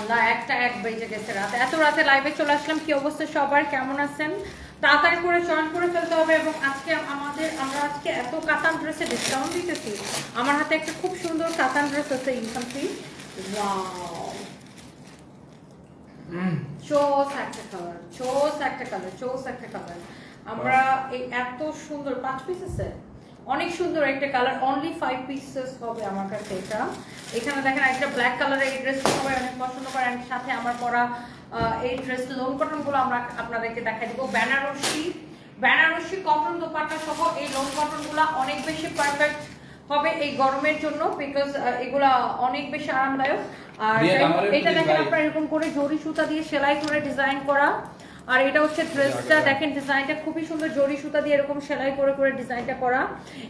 আল্লাহ একটা এক বেজে গেছে রাত। এত রাতে লাইভে চলে আসলাম কি অবস্থা সবার? কেমন আছেন? তাড়াতাড়ি করে জয়েন করে ফেলতে হবে এবং আজকে আমাদের আমরা আজকে এত কাতান ড্রেসে ডিসকাউন্ট দিতেছি। আমার হাতে একটা খুব সুন্দর কাতান ড্রেস আছে ইনকাম ফ্রি চোস একটা কালার চোস একটা কালার চোস একটা কালার আমরা এই এত সুন্দর পাঁচ পিস আছে? অনেক সুন্দর একটা কালার অনলি ফাইভ পিসেস হবে আমার কাছে এটা। এখানে দেখেন একটা ব্ল্যাক কালারের এই ড্রেস সবাই অনেক পছন্দ করে and সাথে আমার পরা এই ড্রেস লোন কটনগুলো আমরা আপনাদেরকে দেখাই দিব। বেনারসি বেনারসি কটন দোপাট্টা সহ এই লোন কটনগুলো অনেক বেশি পারফেক্ট হবে এই গরমের জন্য বিকজ এগুলা অনেক বেশি আরামদায়ক। আর এটা দেখেন। আপনার এরকম করে জরি সুতা দিয়ে সেলাই করে ডিজাইন করা। আর এটা হচ্ছে ড্রেসটা দেখেন ডিজাইনটা খুবই সুন্দর, জরি সুতা দিয়ে এরকম সেলাই করে করে ডিজাইনটা করা।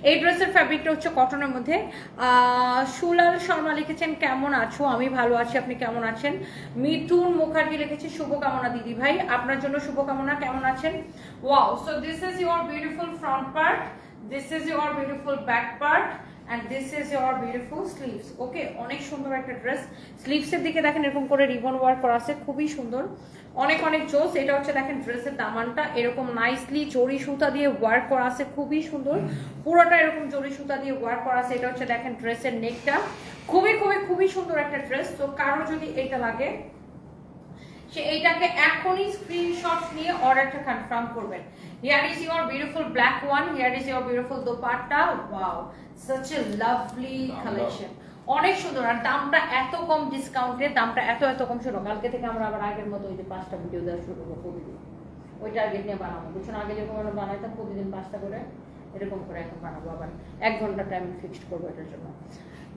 এই ড্রেসের ফ্যাব্রিকটা হচ্ছে কটনের মধ্যে। সুলাল শর্মা লিখেছেন, কেমন আছো? আমি ভালো আছি, আপনি কেমন আছেন? মিথুন মুখার্জি লিখেছে, শুভকামনা দিদি ভাই, আপনার জন্য শুভকামনা, কেমন আছেন? Wow so this is your beautiful front part this is your beautiful back part and this is your beautiful sleeves okay অনেক সুন্দর একটা ড্রেস স্লিভসের দিকে দেখেন, এরকম করে রিবন ওয়ার্ক করা আছে, খুবই সুন্দর। অনেক অনেক জোস। এটা হচ্ছে দেখেন ড্রেসের দামানটা। এরকম নাইসলি জরি সুতা দিয়ে ওয়ার্ক করা আছে খুবই সুন্দর। পুরোটা এরকম জরি সুতা দিয়ে ওয়ার্ক করা আছে। এটা হচ্ছে দেখেন ড্রেসের নেকটা খুবই খুবই খুবই সুন্দর একটা ড্রেস তো কারও যদি এটা লাগে সে এইটাকে এখনই স্ক্রিনশট নিয়ে অর্ডারটা কনফার্ম করবেন। Here is your beautiful black one here is your beautiful dupatta. Wow such a lovely collection অনেক সুন্দর। আর দামটা এত কম ডিসকাউন্টে দামটা এত এত কম শোনো, কালকে থেকে আমরা আবার আগের মতো ওই যে পাঁচটা ভিডিও দেওয়া শুরু করব প্রতিদিন। ওই টার্গেট নিয়ে বানাবো। কিছু না? আগে যখন আমরা বানাইতাম প্রতিদিন পাঁচটা করে, এরকম করে এখন বানাবো আবার। এক ঘণ্টা টাইম ফিক্সড করব এটার জন্য।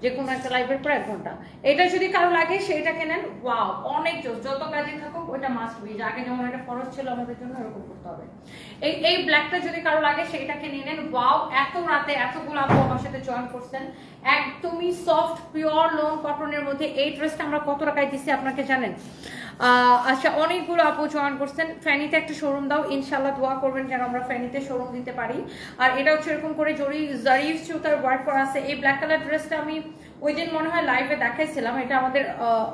যে কোনো একটা লাইফের পর এক ঘণ্টা। এটা যদি কারও লাগে সেটা কেনেন ওয়াও, অনেক জোর যত কাজে থাকুক, ওইটা মাস্ট বি আগে যেমন একটা খরচ ছিল, আমাদের জন্য এরকম করতে হবে। এই এই ব্ল্যাকটা যদি কারও লাগে, সেইটাকে কিনে নেন। ওয়াও, এত রাতে এতগুলো আপু আমার সাথে জয়েন করছেন। একদমই সফট পিওর লোন কটনের মধ্যে এই ড্রেসটা আমরা কত টাকায় দিছি, আপনাকে জানেন? আচ্ছা অনেকগুলো আপু জয়েন করছেন। ফ্যানিতে একটা শোরুম দাও ইনশাল্লাহ দোয়া করবেন যেন আমরা ফ্যানিতে শোরুম দিতে পারি। আর এটা হচ্ছে এরকম করে জরি জারিফ চুতার ওয়ার্ক করা আছে। এই ব্ল্যাক কালার ড্রেসটা আমি ওই দিন মনে হয় লাইভে দেখাইছিলাম, এটা আমাদের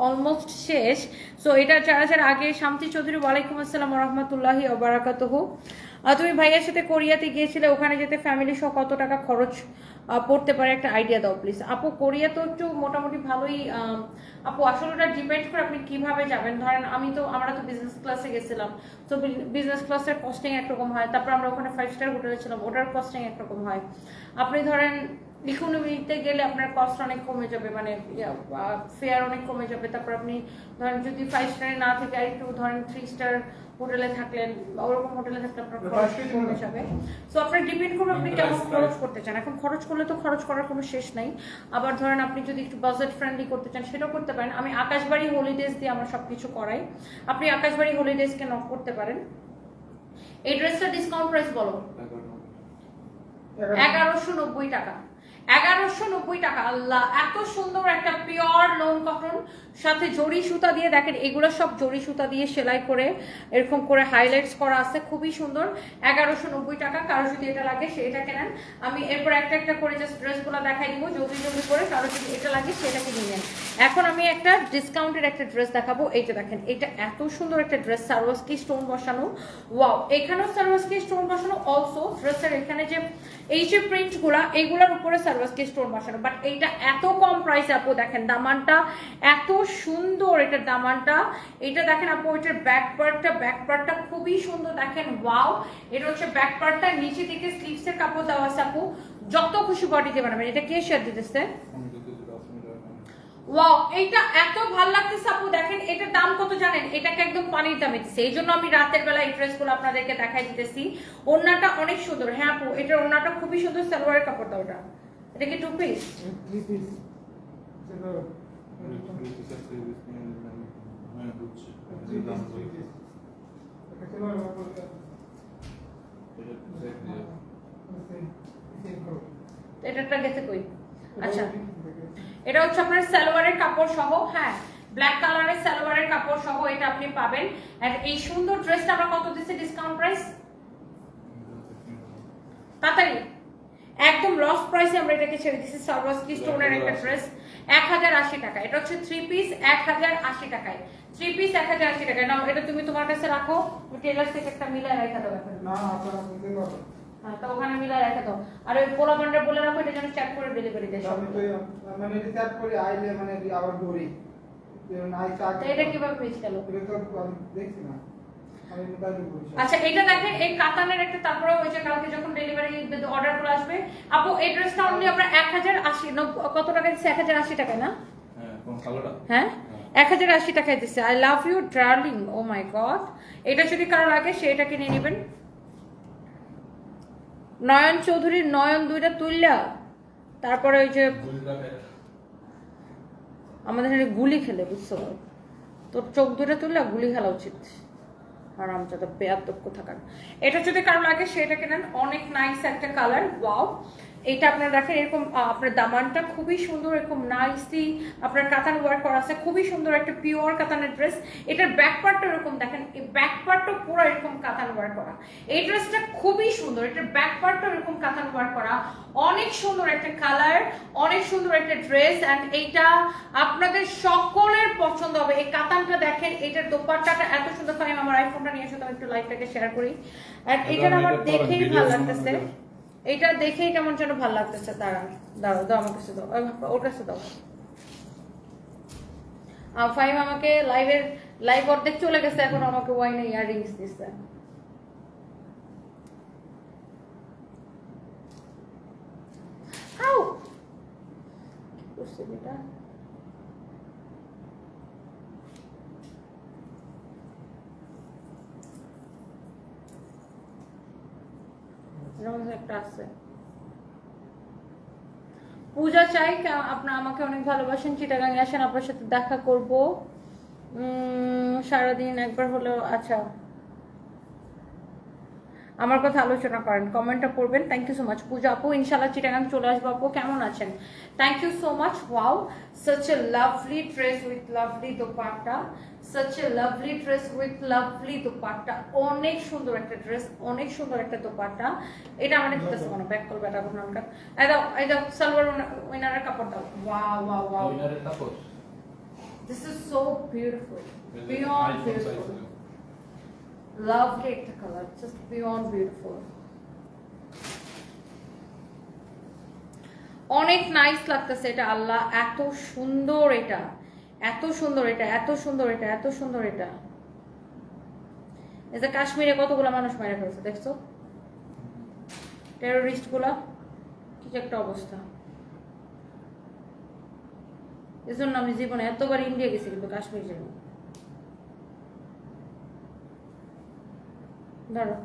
অলমোস্ট শেষ। সো এটা যারা যারা আগে শান্তি চৌধুরী, ওয়ালাইকুম আসসালাম রহমতুল্লাহি ওবরাকাতহ। তুমি ভাইয়ের সাথে কোরিয়াতে গিয়েছিলে, ওখানে যেতে ফ্যামিলি সহ কত টাকা খরচ পড়তে পারে একটা আইডিয়া দাও প্লিজ আপু, কোরিয়া তো একটু মোটামুটি ভালোই আপু, আসলে ওটা ডিপেন্ড করে আপনি কীভাবে যাবেন। ধরেন, আমি তো, আমরা তো বিজনেস ক্লাসে গেছিলাম। তো বিজনেস ক্লাসের কস্টিং একরকম হয়। তারপর আমরা ওখানে ফাইভ স্টার হোটেলে ছিলাম, ওটার কস্টিং একরকম হয়। আপনি ধরেন ইকোনমিতে গেলে আপনার কস্ট অনেক কমে যাবে মানে ফেয়ার অনেক কমে যাবে। তারপর আপনি ধরেন যদি ফাইভ স্টারে না থেকে আর একটু ধরেন থ্রি স্টার হোটেলে থাকলেন বা ওরকম হোটেলে থাকলে আপনার খরচ কমে যাবে। সো আপনার ডিপেন্ড করবে আপনি কেমন খরচ করতে চান। এখন খরচ করলে তো খরচ করার কোনো শেষ নাই। আবার ধরেন আপনি যদি একটু বাজেট ফ্রেন্ডলি করতে চান সেটাও করতে পারেন। আমি আকাশবাড়ি হলিডেজ দিয়ে আমরা সবকিছু করাই। আপনি আকাশবাড়ি হলিডেজকে নক করতে পারেন। এই ড্রেসটা ডিসকাউন্ট প্রাইস বলো। এগারোশো নব্বই টাকা। এগারোশো নব্বই টাকা। আল্লাহ, এত সুন্দর একটা পিওর লোন কটন সাথে জরি সুতা দিয়ে, দেখেন, এগুলো সব জরি সুতা দিয়ে সেলাই করে, এরকম করে হাইলাইটস করা আছে, খুবই সুন্দর। এগারোশো নব্বই টাকা, কারও যদি এটা লাগে সেটা কেনেন। আমি এরপর একটা একটা করে জাস্ট ড্রেসগুলো দেখাই দিব, জলদি জলদি করে কারও যদি এটা লাগে সেটাকে নিয়ে নেন। এখন আমি একটা ডিসকাউন্টের একটা ড্রেস দেখাবো। এইটা দেখেন এটা এত সুন্দর একটা ড্রেস সারওয়াসকি স্টোন বসানো। ওয়াও এখানেও সারওয়াসকি স্টোন বসানো। অলসো ড্রেসের এখানে যে, এই যে প্রিন্টগুলা এইগুলোর উপরে সার্ভাসকে স্টোন বসানো। বাট এইটা এত কম প্রাইস আপু, দেখেন, দামানটা এত সুন্দর এটার দামানটা। এটা দেখেন আপু এটার ব্যাক পার্টটা ব্যাক পার্টটা খুবই সুন্দর। দেখেন ওয়াও এটা হচ্ছে ব্যাক পার্টটা নিচে দিকে স্লিভস এর কাপড় দেওয়া আছে আপু। যত খুশি বডিতে বানাবেন। এটা কে শেয়ার দিতেছে? ওয়াও এইটা এত ভালো লাগতেছে আপু দেখেন এটার দাম কত জানেন? এটাকে একদম পানির দামে দিচ্ছে। এই জন্য আমি রাতের বেলা এই ড্রেসগুলো আপনাদেরকে দেখাই দিতেছি। ওড়নাটা অনেক সুন্দর। হ্যাঁ আপু এটার ওড়নাটা খুবই সুন্দর সালোয়ারের কাপড় দাও ওটা। এটা কি টু পিস এটাটা গেছে কই? আচ্ছা। এটা হচ্ছে আপনার সালোয়ারের কাপড় সহ হ্যাঁ ব্ল্যাক কালারের সালোয়ারের কাপড় সহ এটা আপনি পাবেন। আর এই সুন্দর ড্রেসটা আমরা কত দিচ্ছি ডিসকাউন্ট প্রাইস তাড়াতাড়ি। একদম লস প্রাইসে আমরা এটাকে ছেড়ে দিচ্ছি সার্ভাসকি স্টোনের একটা ড্রেস এক হাজার আশি টাকা। এটা হচ্ছে থ্রি পিস এক হাজার আশি টাকায়। থ্রি পিস এক হাজার আশি টাকায়। নাও, এটা তুমি তোমার কাছে রাখো। টেলার থেকে একটা মিলাই রেখে দেবো না হ্যাঁ, তো ওখানে মিলাই রেখে দাও আর ওই পোলা বান্ডার বলে রাখো এটা যেন চেক করে ডেলিভারি দেয় আমি তো মানে করি আইলে মানে আবার ধরি? এটা কীভাবে গেল? এটা তো আমি দেখছি না। আমি মোবাইলে বলছি আচ্ছা এটা দেখেন এই কাতানের একটা তারপরে ওই যে কালকে যখন ডেলিভারি অর্ডার করে আসবে আপু এই ড্রেসটা অনলি আমরা এক হাজার আশি কত টাকা দিচ্ছে? এক হাজার আশি টাকায় না? হ্যাঁ হ্যাঁ? এক হাজার আশি টাকায় দিচ্ছে। I love you darling oh my God এটা যদি কারও লাগে সেটা কিনে নেবেন। নয়ন চৌধুরীর নয়ন দুইটা তুললা তারপরে ওই যে আমাদের এখানে গুলি খেলে, বুঝছ? তোর চোখ দুটো তুললা গুলি খেলা উচিত। আরাম যাতে বেয়াদক্ষ থাকার এটা যদি কারও লাগে, সেটাকে নেন। অনেক নাইস একটা কালার ওয়াও এটা আপনারা দেখেন এরকম আপনার দামানটা খুবই সুন্দর এরকম নাইসলি আপনার কাতান ওয়ার্ক করা আছে। খুবই সুন্দর একটা পিওর কাতানের ড্রেস এটার ব্যাক পার্টটা এরকম দেখেন এই ব্যাক পার্টটা পুরো এরকম কাতান ওয়ার্ক করা। এই ড্রেসটা খুবই সুন্দর এটার ব্যাক পার্টটা এরকম কাতান ওয়ার্ক করা। অনেক সুন্দর একটা কালার অনেক সুন্দর একটা ড্রেস অ্যান্ড এইটা আপনাদের সকলের পছন্দ হবে। এই কাতানটা দেখেন এটার দোপাট্টাটা এত সুন্দর। আমি আমার আইফোনটা নিয়ে এসে তো একটু লাইভটাকে শেয়ার করি। অ্যান্ড এটা আমার দেখেই ভালো লাগতেছে। এটা দেখেই কেমন যেন ভালো লাগতেছে তারা দাঁড়াও, দাও আমার কাছে দাও ওর কাছে দাও। ফাইম আমাকে লাইভের লাইভ অর্ধেক চলে গেছে, এখন আমাকে ওয়াইনে ইয়ারিংস দিচ্ছে আউ কি করছে এটা এর মধ্যে একটা আছে। পূজা চাই আপনার আমাকে অনেক ভালোবাসেন চিটাগাং আসেন, আপনার সাথে দেখা করব। সারাদিন একবার হলেও আচ্ছা। আমার কথা আলোচনা করেন কমেন্টটা করবেন thank you so much Puja আপু ইনশাল্লাহ চিটাগাং চলে আসব আপু। কেমন আছেন? Thank you so much wow such a lovely dress with lovely dupatta. Such a lovely dress with lovely dupatta. অনেক সুন্দর একটা ড্রেস অনেক সুন্দর একটা দোপাট্টা। এটা আমার দিতেছে কোনো ব্যাক করবে এটা কোনো নামটা এই দাও সালোয়ার উইনারের কাপড় দাও। ওয়াও ওয়াও ওয়াও উইনারের কাপড়? This is so beautiful beyond beautiful lovely একটা কালার জাস্ট বিয়ন্ড বিউটিফুল অনেক নাইস লাগতেছে এটা, আল্লাহ। এত সুন্দর এটা। এত সুন্দর এটা, এত সুন্দর এটা, এত সুন্দর এটা। যে কাশ্মীরে কতগুলো মানুষ মেরে ফেলছে, দেখছ? টেরোরিস্টগুলা কি একটা অবস্থা। এজন্য আমি জীবনে এতবার ইন্ডিয়া গেছি কিন্তু কাশ্মীর যাইনি। ধরো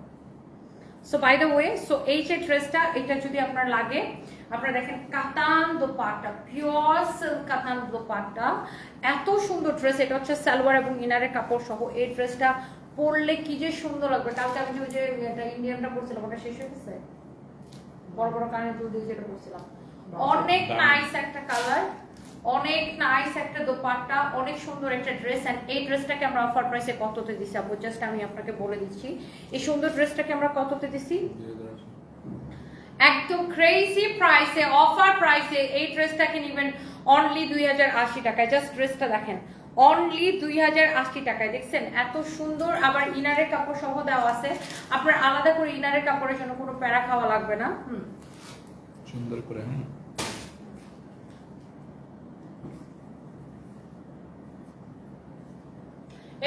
so by the way so এই যে ড্রেসটা এটা যদি আপনার লাগে আপনারা দেখেন কাতান দোপাট্টা পিওর সিল্ক কাতান দোপাট্টা। এত সুন্দর ড্রেস এটা হচ্ছে সালোয়ার এবং ইনারের কাপড় সহ। এই ড্রেসটা পরলে কি যে সুন্দর লাগবে। কালকে আমি যে ওই যে এটা ইন্ডিয়ানটা পরছিলাম ওটা শেষ হয়ে গেছে? বড় বড় কানে দুল দিয়ে যেটা পরছিলাম। অনেক নাইস একটা কালার অনেক নাইস একটা দোপাট্টা, অনেক সুন্দর একটা ড্রেস এন্ড এই ড্রেসটাকে আমরা অফার প্রাইসে কততে দিছি আপু? জাস্ট আমি আপনাকে বলে দিচ্ছি। এই সুন্দর ড্রেসটাকে আমরা কততে দিছি? একদম ক্রেজি প্রাইসে অফার প্রাইসে এই ড্রেসটাকে নেবেন অনলি দুই হাজার আশি টাকায়। জাস্ট ড্রেসটা দেখেন অনলি দুই হাজার আশি টাকায়। দেখছেন? এত সুন্দর, আবার ইনারের কাপড় সহ দেওয়া আছে। আপনার আলাদা করে ইনারের কাপড়ের জন্য কোনো প্যারা খাওয়া লাগবে না? হুম। সুন্দর করে হ্যাঁ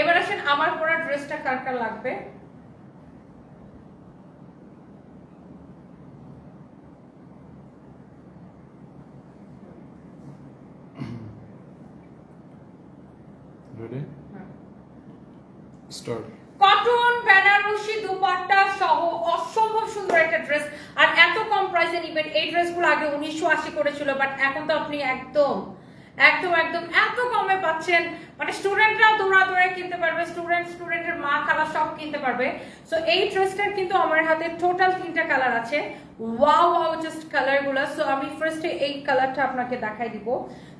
এবার আসেন আমার পরা ড্রেসটা কার কার লাগবে? Ready start cotton Banarasi dupatta সহ অসম্ভব সুন্দর একটা ড্রেস আর এত কম প্রাইসে নিবেন। এই ড্রেসগুলো আগে উনিশশো আশি করেছিল বাট এখন তো আপনি একদম একদম একদম এত কমে পাচ্ছেন মানে স্টুডেন্টরাও দৌড়া দৌড়ে কিনতে পারবে স্টুডেন্ট স্টুডেন্টের মা খালা সব কিনতে পারবে। সো এই ড্রেসটার কিন্তু আমার হাতে টোটাল তিনটা কালার আছে। ওয়াও ওয়াও জাস্ট কালারগুলো সো আমি ফার্স্টে এই কালারটা আপনাকে দেখাই দিব।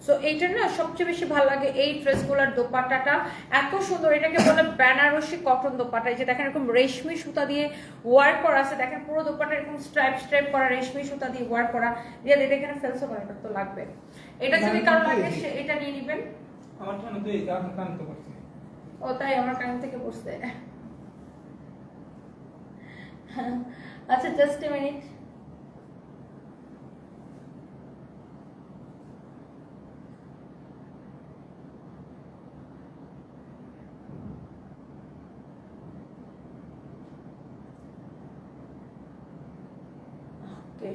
সো এইটার না সবচেয়ে বেশি ভালো লাগে এই ড্রেসগুলোর দোপাট্টাটা। এত সুন্দর এটাকে বলে বেনারসি কটন দোপাট্টা। এই যে দেখেন এরকম রেশমি সুতা দিয়ে ওয়ার্ক করা আছে। দেখেন পুরো দোপাট্টা এরকম স্ট্রাইপ স্ট্রাইপ করা রেশমি সুতা দিয়ে ওয়ার্ক করা। দিয়ে এটা এখানে ফেলসো করা তো লাগবে। এটা যদি কারও লাগে এটা নিয়ে নেবেন। আমার জন্য তো এই, কান কান তো পড়ছে। ও, তাই আমার কান থেকে পড়ছে। আচ্ছা just a minute okay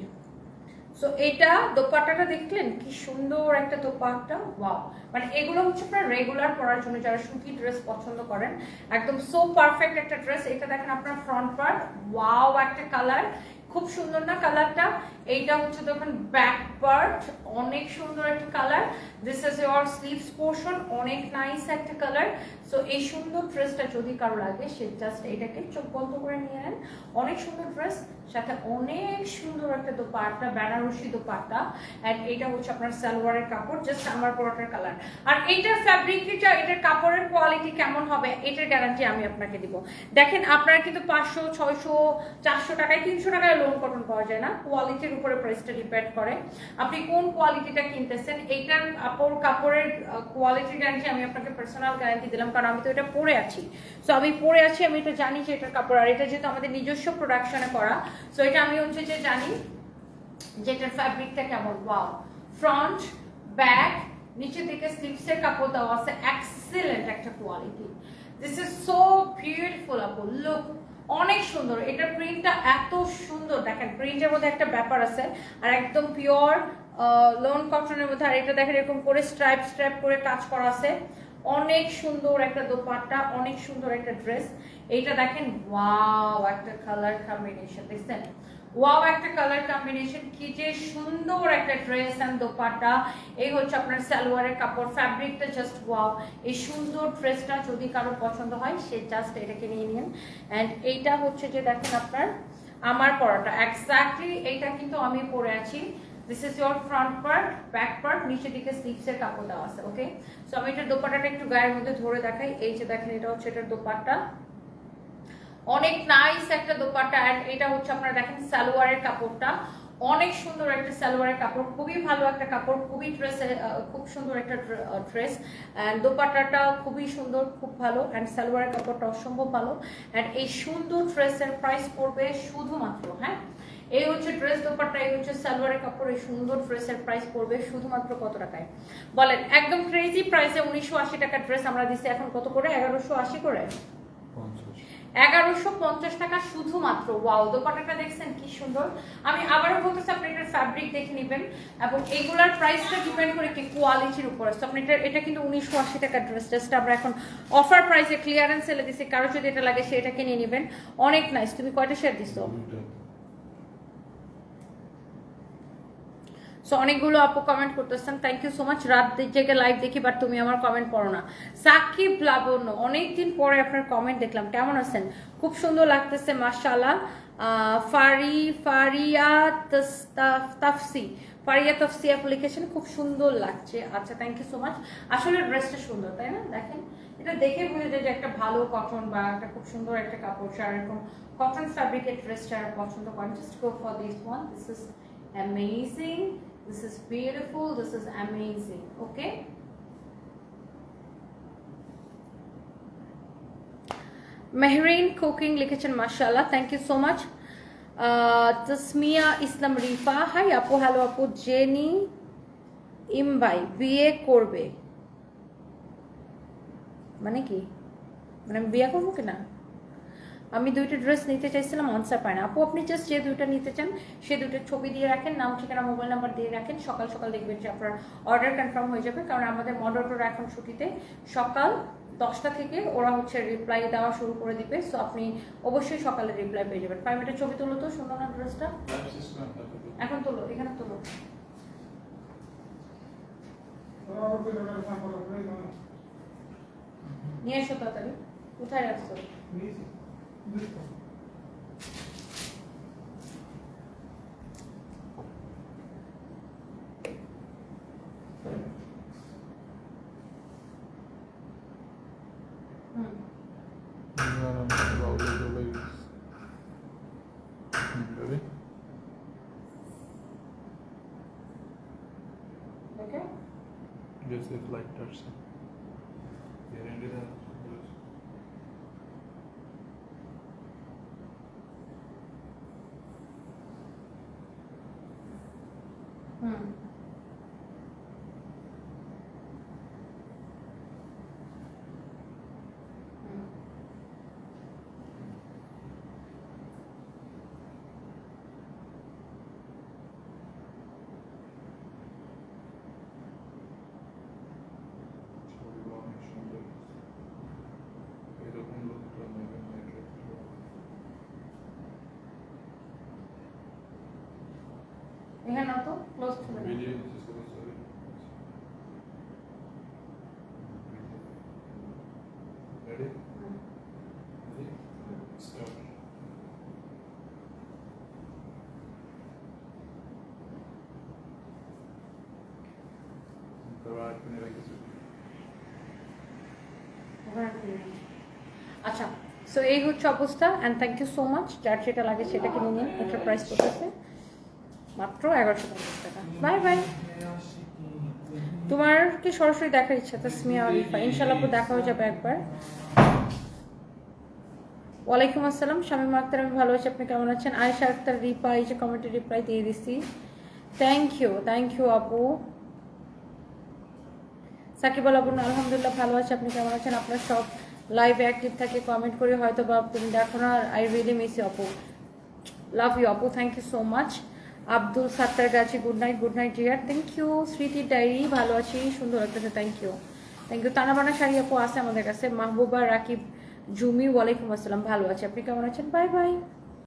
so এটা দোপাট্টাটা দেখলেন? কি সুন্দর একটা দোপাট্টা। ওয়াও মানে এগুলো হচ্ছে আপনার রেগুলার পরার জন্য যারা সুতি ড্রেস পছন্দ করেন। একদম সো পারফেক্ট একটা ড্রেস এটা দেখেন আপনার ফ্রন্ট পার্ট ওয়াও একটা কালার খুব সুন্দর না কালারটা? এইটা হচ্ছে দেখুন ব্যাক পার্ট অনেক সুন্দর একটা colour. This is your sleeves portion অনেক নাইস একটা কালার। সো এই সুন্দর ড্রেসটা যদি কারও লাগে, সে জাস্ট এটাকে চোখ বন্ধ করে নিয়ে নেন। অনেক সুন্দর ড্রেস সাথে অনেক সুন্দর একটা দোপাট্টা, বেনারসি দোপাট্টা। অ্যান্ড এটা হচ্ছে আপনার সালোয়ারের কাপড় জাস্ট আমার পরোটার কালার। আর এইটার ফ্যাব্রিকটা এটার কাপড়ের কোয়ালিটি কেমন হবে, এটার গ্যারান্টি আমি আপনাকে দিব। দেখেন, আপনারা কিন্তু পাঁচশো, ছয়শো, চারশো টাকায়, তিনশো টাকায় লোন কটন পাওয়া যায় না। কোয়ালিটির উপরে প্রাইসটা ডিপেন্ড করে। আপনি কোন কোয়ালিটিটা কিনতেছেন, এইটার কাপড়, কাপড়ের কোয়ালিটির গ্যারান্টি আমি আপনাকে পার্সোনাল গ্যারান্টি দিলাম, কারণ আমি তো এটা পরে আছি। সো আমি পরে আছি, আমি এটা জানি যে এটার কাপড়, আর এটা যেহেতু আমাদের নিজস্ব প্রোডাকশনে করা সো এটা আমি হচ্ছে যে জানি যেটার ফ্যাব্রিকটা কেমন। ওয়াও ফ্রন্ট ব্যাক নিচের দিকে স্লিভসের কাপড় দেওয়া আছে এক্সেলেন্ট একটা quality this is so beautiful আপু। লুক অনেক সুন্দর। এটা প্রিন্টটা এত দেখেন প্রিন্টের মধ্যে একটা ব্যাপার আছে, আর একদম পিওর লোন কটনের মধ্যে, আর এটা দেখেন এরকম করে স্ট্রাইপ স্ট্রাইপ করে কাজ করা আছে। অনেক সুন্দর একটা দোপাট্টা, অনেক সুন্দর একটা ড্রেস এইটা দেখেন ওয়াও একটা কালার কম্বিনেশন দেখছেন? ওয়াও একটা কালার কম্বিনেশন কি যে সুন্দর একটা ড্রেস এন্ড দোপাট্টা। এই হচ্ছে আপনার সালোয়ারের কাপড় ফ্যাব্রিকটা জাস্ট ওয়াও এই সুন্দর ড্রেসটা যদি কারও পছন্দ হয়, সে জাস্ট এটাকে নিয়ে নিন। অ্যান্ড এইটা হচ্ছে যে দেখেন আপনার আমার পরাটা এক্স্যাক্টলি এইটা কিন্তু আমি পরে আছি। This is your front part back part নিচের দিকে স্লিপসের কাপড় দেওয়া আছে ওকে সো আমি এটার দোপাটাটা একটু গায়ের মধ্যে ধরে দেখাই। এই যে দেখেন, এটা হচ্ছে এটার দোপাট্টা। অনেক নাইস একটা দোপাট্টা অ্যান্ড এটা হচ্ছে আপনারা দেখেন সালোয়ারের কাপড়টা। অনেক সুন্দর একটা সালোয়ারের কাপড়, খুবই ভালো একটা কাপড়, খুবই ড্রেস খুব সুন্দর একটা ড্রেস অ্যান্ড দোপাট্টাটা খুবই সুন্দর, খুব ভালো। অ্যান্ড সালোয়ারের কাপড়টা অসম্ভব ভালো। অ্যান্ড এই সুন্দর ড্রেসের প্রাইস পড়বে শুধুমাত্র হ্যাঁ? এই হচ্ছে ড্রেস দোপাট্টা, এই হচ্ছে সালোয়ারের কাপড়, এই সুন্দর ড্রেসের প্রাইস পড়বে শুধুমাত্র কত টাকায়? বলেন, একদম ক্রেজি প্রাইসে উনিশশো আশি টাকার ড্রেস আমরা দিচ্ছি, এখন কত করে? এগারোশো আশি করে? এগারোশো পঞ্চাশ টাকা শুধুমাত্র। ওয়াও দোপাটাটা দেখছেন, কি সুন্দর। আমি আবারও বলতেছি আপনি এটার ফ্যাব্রিক দেখে নেবেন, এবং এগুলার প্রাইসটা ডিপেন্ড করে কি কোয়ালিটির উপর আছে। আপনি এটা এটা কিন্তু উনিশশো আশি টাকার ড্রেস ড্রেসটা আমরা এখন অফার প্রাইসে ক্লিয়ারেন্স এলে দিচ্ছি কারও যদি এটা লাগে নিয়ে কিনে নেবেন। অনেক নাইস তুমি কয়টা শেয়ার দিছো? সো অনেকগুলো আপু কমেন্ট করতেছেন থ্যাংক ইউ সো মাচ রাত জেগে লাইভ দেখি বাট তুমি আমার কমেন্ট পড়ো না। সাকিব লাবণ্য, অনেকদিন পরে আপনার কমেন্ট দেখলাম, কেমন আছেন? খুব সুন্দর লাগতেছে, মাশাআল্লাহ। ফারি ফারিয়া তাফসি। ফারিয়া তফসি অ্যাপ্লিকেশন খুব সুন্দর লাগছে। আচ্ছা থ্যাংক ইউ সো মাচ আসলে ড্রেসটা সুন্দর, তাই না? দেখেন, এটা দেখে বোঝা যায় যে একটা ভালো কটন বা একটা খুব সুন্দর একটা কাপড় সার এরকম কটন ফ্যাব্রিকের ড্রেসটা পছন্দ করেন। Just go for this one this is amazing. This is beautiful, this is amazing, okay? Mehreen cooking লিখেছেন মাশাআল্লাহ thank you so much Tasmia Islam Rifa hi আপু হ্যালো আপু জেনি ইমবাই বিয়ে করবে মানে কি মানে আমি বিয়ে করব কিনা আমি দুইটা ড্রেস নিতে চাইছিলাম আনসার পাই না। আপু, আপনি জাস্ট যে দুইটা নিতে চান, সে দুটোর ছবি দিয়ে রাখেন, নাম, ঠিকানা মোবাইল নাম্বার দিয়ে রাখেন। সকাল সকাল দেখবেন যে আপনার অর্ডার কনফার্ম হয়ে যাবে, কারণ আমাদের মডারেটর এখন ছুটিতে। সকাল দশটা থেকে ওরা হচ্ছে রিপ্লাই দেওয়া শুরু করে দিবে সো আপনি অবশ্যই সকালে রিপ্লাই পেয়ে যাবেন। ফাইভ মিনিটের ছবি তুলো তো সুন্দর না ড্রেসটা এখন তোলো, এখানে তোলো। নিয়ে এসো তাড়াতাড়ি। কোথায় রাখছো? নিয়েছি বুঝতে হুম বাউলে চলে আচ্ছা সো এই হচ্ছে অবস্থা and thank you so much যার যেটা লাগে সেটা কিনে নিন এন্টারপ্রাইজ প্রসেসে মাত্র এগারোশো পঞ্চাশ টাকা। Bye bye. তোমার কি সরাসরি দেখার ইচ্ছা? তাসমিয়া আরিফা ইনশাল্লাহ দেখা হয়ে যাবে একবার। ওয়ালাইকুম আসসালাম। শামীম আক্তার, আমি ভালো আছি। আপনি কেমন আছেন? আয়েশা আক্তার রিপা এই যে কমেন্টে রিপ্লাই দিয়ে দিছি। থ্যাংক ইউ থ্যাংক ইউ আপু। সাকিব আল আবুন আলহামদুলিল্লাহ ভালো আছে। আপনি কেমন আছেন? আপনার সব লাইভে অ্যাক্টিভ থাকে কমেন্ট করে হয়তো বা তুমি দেখো না। আই রিয়েলি মিস ইউ আপু। লাভ ইউ আপু। Thank you so much Abdul Sattar Gachi good night good night dear thank you Smriti diary ভালো আছি, সুন্দর লাগতেছে thank you thank you Tanabana sari আপু আছে আমাদের কাছে, মাহবুবা রাকিব জুমি, ওয়ালাইকুম আসসালাম, ভালো আছে। আপনি কেমন আছেন? Bye bye